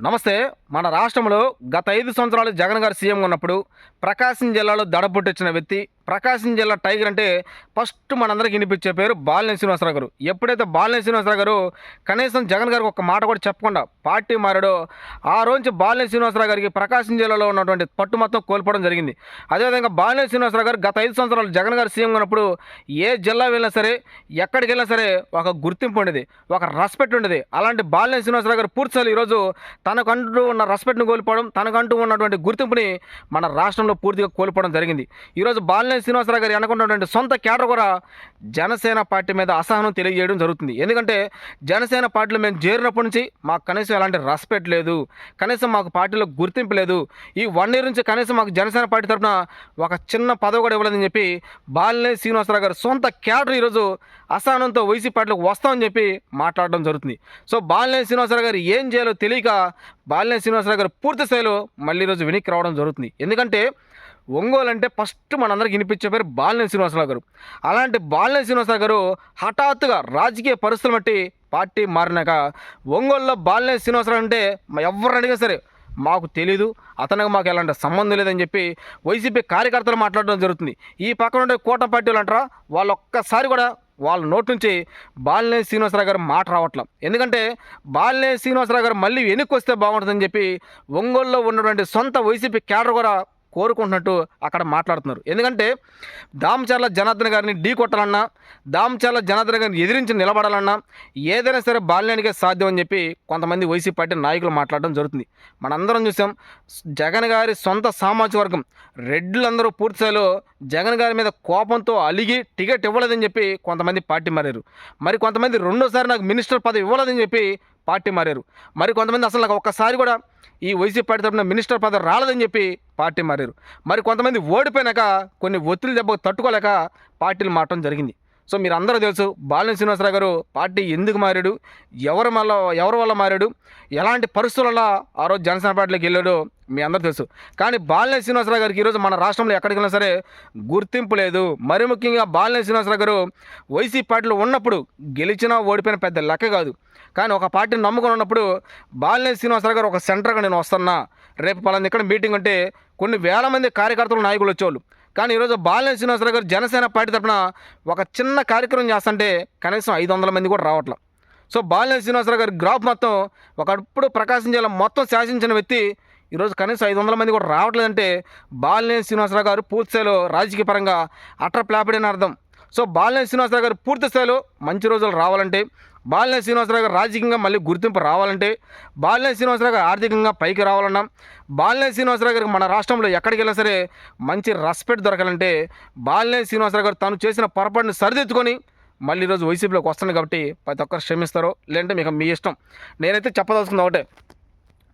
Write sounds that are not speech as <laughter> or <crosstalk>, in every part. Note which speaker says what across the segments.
Speaker 1: నమస్తే మన రాష్ట్రంలో గత ఐదు సంవత్సరాలు జగన్ గారు సీఎం ఉన్నప్పుడు ప్రకాశం జిల్లాలో దడపుట్టించిన వ్యక్తి ప్రకాశం జిల్లా టైగర్ అంటే ఫస్ట్ మనందరికీ వినిపించే పేరు బాలినేని శ్రీనివాసరావు గారు. ఎప్పుడైతే బాలినేని శ్రీనివాసరావు గారు కనీసం జగన్ గారికి ఒక మాట కూడా చెప్పకుండా పార్టీ మారాడో ఆ రోజు బాలినేని శ్రీనివాసరావు గారికి ప్రకాశం జిల్లాలో ఉన్నటువంటి పట్టు మొత్తం కోల్పోవడం జరిగింది. అదేవిధంగా బాలినేని శ్రీనివాసరావు గారు గత ఐదు సంవత్సరాలు జగన్ గారు సీఎం ఉన్నప్పుడు ఏ జిల్లా వెళ్ళినా సరే ఎక్కడికి వెళ్ళినా సరే ఒక గుర్తింపు ఉండేది ఒక రెస్పెక్ట్ ఉండేది. అలాంటి బాలినేని శ్రీనివాసరావు గారు పూర్తిసారి ఈరోజు తనకంటూ ఉన్న రెస్పెక్ట్ని కోల్పోవడం తనకంటూ ఉన్నటువంటి గుర్తింపుని మన రాష్ట్రంలో పూర్తిగా కోల్పోవడం జరిగింది. ఈరోజు బాలినేని శ్రీనివాసరావు గారు అనుకున్నటువంటి సొంత క్యాడర్ కూడా జనసేన పార్టీ మీద అసహనం తెలియజేయడం జరుగుతుంది. ఎందుకంటే జనసేన పార్టీలో మేము చేరినప్పటి నుంచి మాకు కనీసం ఎలాంటి రెస్పెక్ట్ లేదు. కనీసం మాకు పార్టీలో గుర్తింపు లేదు. ఈ వన్ ఇయర్ నుంచి కనీసం మాకు జనసేన పార్టీ తరఫున ఒక చిన్న పదవి కూడా ఇవ్వలేదని చెప్పి బాలినేని శ్రీనివాసరావు గారు సొంత క్యాడర్ ఈరోజు అసహనంతో వైసీపీ పార్టీలోకి వస్తామని చెప్పి మాట్లాడడం జరుగుతుంది. సో బాలినేని శ్రీనివాసరావు గారు ఏం చేయాలో తెలియక బాలినేని శ్రీనివాసరావు గారు పూర్తి స్థాయిలో మళ్ళీ ఈరోజు వెనక్కి రావడం జరుగుతుంది. ఎందుకంటే ఒంగోలు అంటే ఫస్ట్ మనందరికి వినిపించే పేరు బాలినేని శ్రీనివాసరావు గారు. అలాంటి బాలినేని శ్రీనివాసరావు గారు హఠాత్తుగా రాజకీయ పరిస్థితులు బట్టి పార్టీ మారినాక ఒంగోలులో బాలినేని శ్రీనివాసరావు అంటే మా అడిగినా సరే మాకు తెలీదు అతనికి మాకు ఎలాంటి సంబంధం లేదని చెప్పి వైసీపీ కార్యకర్తలు మాట్లాడడం జరుగుతుంది. ఈ పక్కన ఉండే కూట పార్టీలు అంటారా? వాళ్ళు ఒక్కసారి కూడా వాళ్ళ నోటి నుంచి బాలినేని శ్రీనివాసరావు గారు మాట రావట్లం. ఎందుకంటే బాలినేని శ్రీనివాసరావు గారు మళ్ళీ వెనక్కి వస్తే బాగుంటుందని చెప్పి ఒంగోలులో ఉన్నటువంటి సొంత వైసీపీ క్యాడర్ కూడా కోరుకుంటున్నట్టు అక్కడ మాట్లాడుతున్నారు. ఎందుకంటే దామచర్ల జనార్దన్ గారిని ఢీ కొట్టాలన్నా దామచర్ల జనార్దన్ గారిని ఎదిరించి నిలబడాలన్నా ఏదైనా సరే బాల్యానికే సాధ్యం అని చెప్పి కొంతమంది వైసీపీ పార్టీ నాయకులు మాట్లాడడం జరుగుతుంది. మనందరం చూసాం జగన్ గారి సొంత సామాజిక వర్గం రెడ్లందరూ పూర్తిస్థాయిలో జగన్ గారి మీద కోపంతో అలిగి టికెట్ ఇవ్వలేదని చెప్పి కొంతమంది పార్టీ మారారు. మరి కొంతమంది రెండోసారి నాకు మినిస్టర్ పదవి ఇవ్వలేదని చెప్పి పార్టీ మారారు. మరి కొంతమంది అసలు నాకు ఒక్కసారి కూడా ఈ వైసీపీ పార్టీ తరఫున మినిస్టర్ పదవి రాలేదని చెప్పి పార్టీ మారారు. మరి కొంతమంది ఓడిపోయినాక కొన్ని ఒత్తిడి దెబ్బకు తట్టుకోలేక పార్టీలు మారటం జరిగింది. సో మీరు అందరూ తెలుసు బాలిన శ్రీనివాసరావు గారు పార్టీ ఎందుకు మారాడు? ఎవరి వల్ల ఎవరి వల్ల మారాడు? ఎలాంటి పరిస్థితుల ఆ రోజు జనసేన పార్టీలోకి వెళ్ళాడో మీ అందరూ తెలుసు. కానీ బాలినేని శ్రీనివాసరావు గారికి ఈరోజు మన రాష్ట్రంలో ఎక్కడికి వెళ్ళినా సరే గుర్తింపు లేదు. మరి ముఖ్యంగా బాలినేని శ్రీనివాసరావు గారు వైసీపీ పార్టీలో ఉన్నప్పుడు గెలిచినా ఓడిపోయిన పెద్ద లెక్క కాదు. కానీ ఒక పార్టీని నమ్ముకొని ఉన్నప్పుడు బాలినేని శ్రీనివాసరావు గారు ఒక సెంటర్గా నేను వస్తున్నా. రేపు పలానా ఇక్కడ మీటింగ్ అంటే కొన్ని వేల మంది కార్యకర్తలు నాయకులు వచ్చేవాళ్ళు. కానీ ఈరోజు బాలినేని శ్రీనివాసరావు గారు జనసేన పార్టీ తరఫున ఒక చిన్న కార్యక్రమం చేస్తుంటే కనీసం ఐదు వందల మంది కూడా రావట్లేదు సో బాలినేని శ్రీనివాసరావు గారి గ్రాఫ్ మొత్తం ఒకప్పుడు ప్రకాశం జిల్లా మొత్తం శాసించిన వ్యక్తి ఈరోజు కనీసం ఐదు వందల మంది కూడా రావట్లేదంటే బాలినేని శ్రీనివాసరావు గారు పూర్తిస్థాయిలో రాజకీయ పరంగా అట్ర ప్లాపిడని అర్థం. సో బాలినేని శ్రీనివాసరావు గారు పూర్తి స్థాయిలో మంచి రోజులు రావాలంటే బాలినేని శ్రీనివాసరావు గారు రాజకీయంగా మళ్ళీ గుర్తింపు రావాలంటే బాలినేని శ్రీనివాసరావు గారు ఆర్థికంగా పైకి రావాలన్నా బాలినేని శ్రీనివాసరావు గారికి మన రాష్ట్రంలో ఎక్కడికి వెళ్ళినా సరే మంచి రెస్పెక్ట్ దొరకాలంటే బాలినేని శ్రీనివాసరావు గారు తను చేసిన పొరపాటుని సరిదిద్దుకొని మళ్ళీ ఈరోజు వైసీపీలోకి వస్తాను కాబట్టి ప్రతి ఒక్కరు క్షమిస్తారో. లేదంటే మీకు మీ ఇష్టం. నేనైతే చెప్పదలుచుకుంది ఒకటే.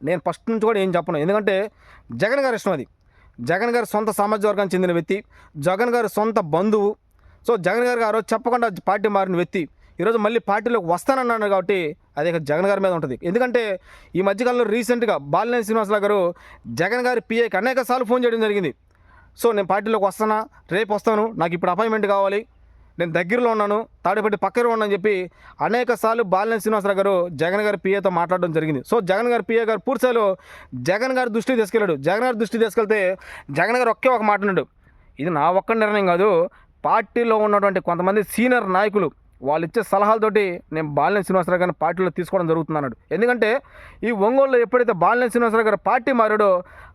Speaker 1: నేను ఫస్ట్ నుంచి కూడా ఏం చెప్పను. ఎందుకంటే జగన్ గారి ఇష్టం అది. జగన్ గారి సొంత సామాజిక వర్గానికి చెందిన వ్యక్తి. జగన్ గారి సొంత బంధువు. సో జగన్ గారికి ఆ రోజు చెప్పకుండా పార్టీ మారిన వ్యక్తి. ఈరోజు మళ్ళీ పార్టీలోకి వస్తానన్నాడు కాబట్టి అది ఇక జగన్ గారి మీద ఉంటుంది. ఎందుకంటే ఈ మధ్యకాలంలో రీసెంట్గా బాలినేని శ్రీనివాసరావు గారు జగన్ గారి పిఏకి అనేక సార్లు ఫోన్ చేయడం జరిగింది. సో నేను పార్టీలోకి వస్తానా? రేపు వస్తాను. నాకు ఇప్పుడు అపాయింట్మెంట్ కావాలి. నేను దగ్గరలో ఉన్నాను తాడిపట్టి పక్కన ఉన్నాను చెప్పి అనేక సార్లు బాలినేని శ్రీనివాసరావు గారు జగన్ గారి పిఏతో మాట్లాడడం జరిగింది. సో జగన్ గారి పిఏ గారు పూర్తిస్థాయిలో జగన్ గారి దృష్టికి తీసుకెళ్ళాడు. జగన్ గారి దృష్టికి తీసుకెళ్తే జగన్ గారు ఒకే ఒక మాట ఉన్నాడు ఇది నా ఒక్క నిర్ణయం కాదు పార్టీలో ఉన్నటువంటి కొంతమంది సీనియర్ నాయకులు వాళ్ళు ఇచ్చే సలహాలతోటి నేను బాలినేని శ్రీనివాసరావు గారిని పార్టీలో తీసుకోవడం జరుగుతున్నాడు ఎందుకంటే ఈ ఒంగోలులో ఎప్పుడైతే బాలినేని శ్రీనివాసరావు గారు పార్టీ మారాడో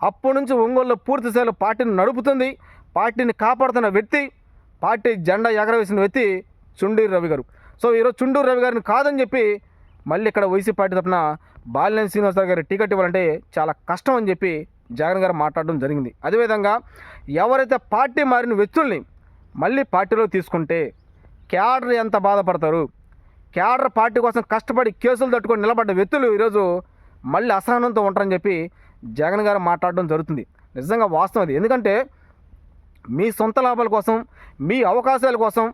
Speaker 1: అప్పటి నుంచి ఒంగోలులో పూర్తి స్థాయిలో పార్టీని నడుపుతుంది పార్టీని కాపాడుతున్న వ్యక్తి పార్టీ జెండా ఎగరవేసిన వ్యక్తి చుండూరు రవి గారు. సో ఈరోజు చుండూరు రవి గారిని కాదని చెప్పి మళ్ళీ ఇక్కడ వైసీపీ పార్టీ తరఫున బాలినేని శ్రీనివాసరావు గారి టికెట్ ఇవ్వాలంటే చాలా కష్టం అని చెప్పి జగన్ గారు మాట్లాడడం జరిగింది. అదేవిధంగా ఎవరైతే పార్టీ మారిన వ్యక్తుల్ని మళ్ళీ పార్టీలో తీసుకుంటే క్యాడర్ ఎంత బాధపడతారు? క్యాడర్ పార్టీ కోసం కష్టపడి కేసులు తట్టుకొని నిలబడ్డ వ్యక్తులు ఈరోజు మళ్ళీ అసహనంతో ఉంటారని చెప్పి జగన్ గారు మాట్లాడడం జరుగుతుంది. నిజంగా వాస్తవం అది. ఎందుకంటే మీ సొంత లాభాల కోసం మీ అవకాశాల కోసం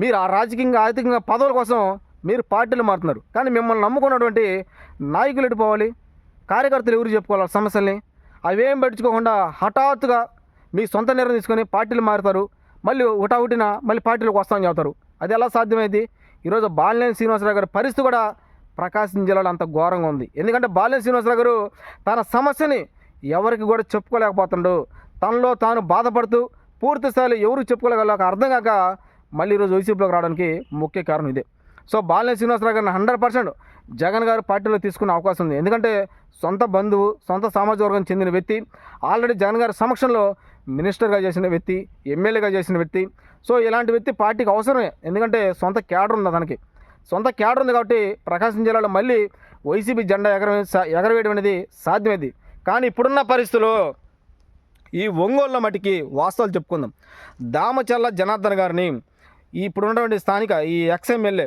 Speaker 1: మీరు ఆ రాజకీయంగా ఆర్థికంగా పదవుల కోసం మీరు పార్టీలు మారుతున్నారు. కానీ మిమ్మల్ని నమ్ముకున్నటువంటి నాయకులు ఎటుపోవాలి కార్యకర్తలు ఎవరు చెప్పుకోవాలి సమస్యల్ని? అవేం పట్టించుకోకుండా హఠాత్తుగా మీ సొంత నిర్ణయం తీసుకొని పార్టీలు మారుతారు. మళ్ళీ హుటాహుటిన మళ్ళీ పార్టీలకు వస్తామని చెబుతారు. అది ఎలా సాధ్యమైంది? ఈరోజు బాలినేని శ్రీనివాసరావు గారి పరిస్థితి కూడా ప్రకాశం జిల్లాలో అంత ఘోరంగా ఉంది. ఎందుకంటే బాలినేని శ్రీనివాసరావు గారు తన సమస్యని ఎవరికి కూడా చెప్పుకోలేకపోతుండు. తనలో తాను బాధపడుతూ పూర్తి స్థాయిలో ఎవరు చెప్పుకోలేక అర్థం కాక మళ్ళీ ఈరోజు వైసీపీలోకి రావడానికి ముఖ్య కారణం ఇదే. సో బాలినేని శ్రీనివాసరావు గారిని హండ్రెడ్ పర్సెంట్ జగన్ గారు పార్టీలో తీసుకునే అవకాశం ఉంది. ఎందుకంటే సొంత బంధువు సొంత సామాజిక వర్గం చెందిన వ్యక్తి ఆల్రెడీ జగన్ గారి సమక్షంలో మినిస్టర్గా చేసిన వ్యక్తి ఎమ్మెల్యేగా చేసిన వ్యక్తి. సో ఇలాంటి వ్యక్తి పార్టీకి అవసరమే. ఎందుకంటే సొంత క్యాడర్ ఉంది అతనికి. సొంత క్యాడర్ ఉంది కాబట్టి ప్రకాశం జిల్లాలో మళ్ళీ వైసీపీ జెండా ఎగర ఎగరవేయడం అనేది సాధ్యమైంది. కానీ ఇప్పుడున్న పరిస్థితుల్లో ఈ ఒంగోలు మటుకి వాస్తవాలు చెప్పుకుందాం. దామచల్ల జనార్దన్ గారిని ఇప్పుడు ఉన్నటువంటి స్థానిక ఈ ఎక్స్ఎమ్మెల్యే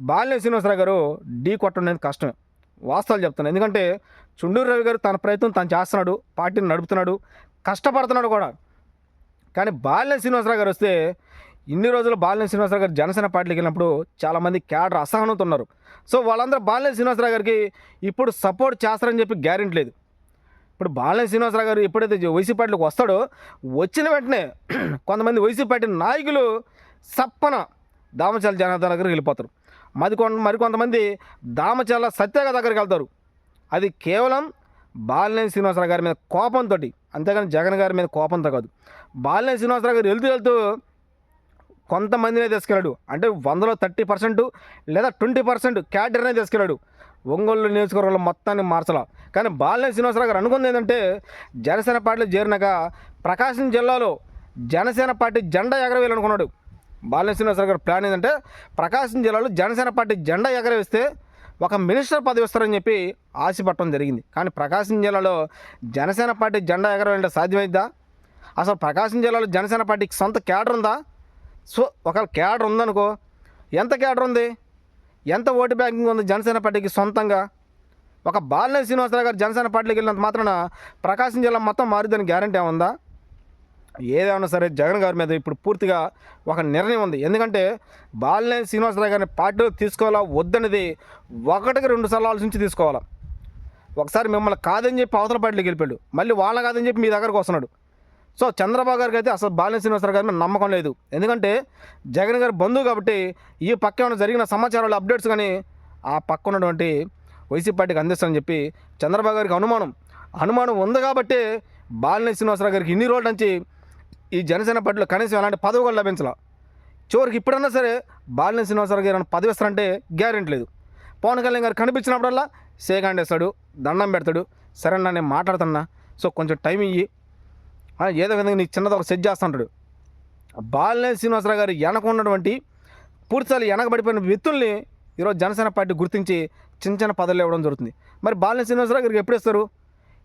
Speaker 1: బాలినేని శ్రీనివాసరావు గారు ఢీ కొట్టడం అనేది కష్టమే వాస్తవాలు చెప్తున్నాను ఎందుకంటే చుండూరు రవి గారు తన ప్రయత్నం తను చేస్తున్నాడు పార్టీని నడుపుతున్నాడు కష్టపడుతున్నాడు కూడా. కానీ బాలినేని శ్రీనివాసరావు గారు వస్తే ఇన్ని రోజులు బాలినేని శ్రీనివాసరావు గారు జనసేన పార్టీకి వెళ్ళినప్పుడు చాలామంది క్యాడర్ అసహనంతో ఉన్నారు. సో వాళ్ళందరూ బాలినేని శ్రీనివాసరావు గారికి ఇప్పుడు సపోర్ట్ చేస్తారని చెప్పి గ్యారెంటీ లేదు. ఇప్పుడు బాలినేని శ్రీనివాసరావు గారు ఎప్పుడైతే వైసీపీ పార్టీలోకి వస్తాడో వచ్చిన వెంటనే <clears throat> కొంతమంది వైసీపీ పార్టీ నాయకులు సప్పన దామచల జనార్దన్ దగ్గరికి వెళ్ళిపోతారు. మరి కొంత మరి కొంతమంది దామచల సత్యాగ దగ్గరికి వెళ్తారు. అది కేవలం బాలినేని శ్రీనివాసరావు గారి మీద కోపంతో అంతేగాని జగన్ గారి మీద కోపంతో కాదు. బాలినేని శ్రీనివాసరావు గారు వెళ్తూ వెళ్తూ కొంతమందినే తీసుకెళ్ళాడు. అంటే వందలో థర్టీ పర్సెంట్ లేదా ట్వంటీ పర్సెంట్ క్యాడర్నే తీసుకెళ్ళాడు. ఒంగోలు నియోజకవర్గంలో మొత్తాన్ని మార్చలా. కానీ బాలినేని శ్రీనివాసరావు గారు అనుకుంది ఏంటంటే జనసేన పార్టీలో చేరినాక ప్రకాశం జిల్లాలో జనసేన పార్టీ జెండా ఎగరవేయాలనుకున్నాడు. బాలినేని శ్రీనివాసరావు గారు ప్లాన్ ఏంటంటే ప్రకాశం జిల్లాలో జనసేన పార్టీ జెండా ఎగరవేస్తే ఒక మినిస్టర్ పదవి ఇస్తారని చెప్పి ఆశపట్టడం జరిగింది. కానీ ప్రకాశం జిల్లాలో జనసేన పార్టీ జెండా ఎగరవేయడం సాధ్యమైద్దా అసలు ప్రకాశం జిల్లాలో జనసేన పార్టీకి సొంత క్యాడర్ ఉందా? సో ఒకవేళ క్యాడర్ ఉందనుకో ఎంత క్యాడర్ ఉంది? ఎంత ఓటు బ్యాంకింగ్ ఉంది జనసేన పార్టీకి సొంతంగా. ఒక బాలినేని శ్రీనివాసరావు గారు జనసేన పార్టీకి వెళ్ళినంత మాత్రాన ప్రకాశం జిల్లా మొత్తం మారుదని గ్యారంటీ ఏముందా? ఏదైనా సరే జగన్ గారి మీద ఇప్పుడు పూర్తిగా ఒక నిర్ణయం ఉంది. ఎందుకంటే బాలినేని శ్రీనివాసరావు గారిని పార్టీలో తీసుకోవాలా వద్దనేది ఒకటికి రెండు సార్లు ఆలోచించి తీసుకోవాలా. ఒకసారి మిమ్మల్ని కాదని చెప్పి అవతల పార్టీలోకి వెళ్ళిపోయాడు. మళ్ళీ వాళ్ళ కాదని చెప్పి మీ దగ్గరకు వస్తున్నాడు. సో చంద్రబాబు గారికి అయితే అసలు బాలిన శ్రీనివాసరావు గారి మీద నమ్మకం లేదు. ఎందుకంటే జగన్ గారి బంధువు కాబట్టి ఈ పక్క ఏమైనా జరిగిన సమాచారాలు అప్డేట్స్ కానీ ఆ పక్క ఉన్నటువంటి వైసీపీ పార్టీకి అందిస్తానని చెప్పి చంద్రబాబు గారికి అనుమానం. అనుమానం ఉంది కాబట్టి బాలిన శ్రీనివాసరావు గారికి ఇన్ని రోజుల నుంచి ఈ జనసేన పార్టీలో కనీసం ఎలాంటి పదవి కూడా లభించాల. చివరికి ఇప్పుడన్నా సరే బాలిన శ్రీనివాసరావు గారు పదవి ఇస్తారంటే గ్యారెంటీ లేదు. పవన్ కళ్యాణ్ గారు కనిపించినప్పుడల్లా సేగాండేస్తాడు దండం పెడతాడు. సరే నేను మాట్లాడుతున్నా. సో కొంచెం టైం ఇయ్యి. ఏదో విధంగా నీకు చిన్నది ఒక సెట్ చేస్తుంటాడు బాలినేని శ్రీనివాసరావు గారు వెనక ఉన్నటువంటి పూర్తిసార్లు వెనకబడిపోయిన వ్యక్తుల్ని ఈరోజు జనసేన పార్టీ గుర్తించి చిన్న చిన్న పదవులు ఇవ్వడం జరుగుతుంది. మరి బాలినేని శ్రీనివాసరావు గారికి ఎప్పుడు ఇస్తారు?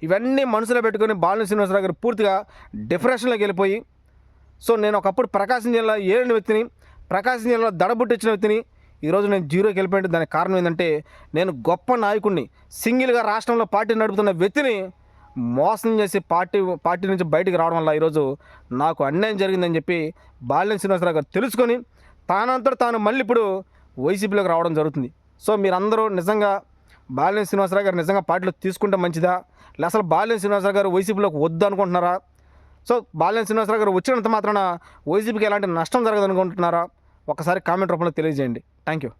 Speaker 1: ఇవన్నీ మనసులో పెట్టుకొని బాలినేని శ్రీనివాసరావు గారు పూర్తిగా డిప్రెషన్లోకి వెళ్ళిపోయి సో నేను ఒకప్పుడు ప్రకాశం జిల్లా ఏలిన వ్యక్తిని ప్రకాశం జిల్లాలో దడబుట్టించిన వ్యక్తిని ఈరోజు నేను జీరోకి వెళ్ళిపోయింది దానికి కారణం ఏంటంటే నేను గొప్ప నాయకుడిని సింగిల్గా రాష్ట్రంలో పార్టీ నడుపుతున్న వ్యక్తిని మోసం చేసి పార్టీ పార్టీ నుంచి బయటకు రావడం వల్ల ఈరోజు నాకు అన్యాయం జరిగిందని చెప్పి బాలినేని శ్రీనివాసరావు గారు తెలుసుకొని తానంతట తాను మళ్ళీ ఇప్పుడు వైసీపీలోకి రావడం జరుగుతుంది. సో మీరందరూ నిజంగా బాలినేని శ్రీనివాసరావు గారు నిజంగా పార్టీలో తీసుకుంటే మంచిదా? లేదా అసలు బాలినేని శ్రీనివాసరావు గారు వైసీపీలోకి వద్దు అనుకుంటున్నారా? సో బాలినేని శ్రీనివాసరావు గారు వచ్చినంత మాత్రాన వైసీపీకి ఎలాంటి నష్టం జరగదు అనుకుంటున్నారా ఒకసారి కామెంట్ రూపంలో తెలియజేయండి. Thank you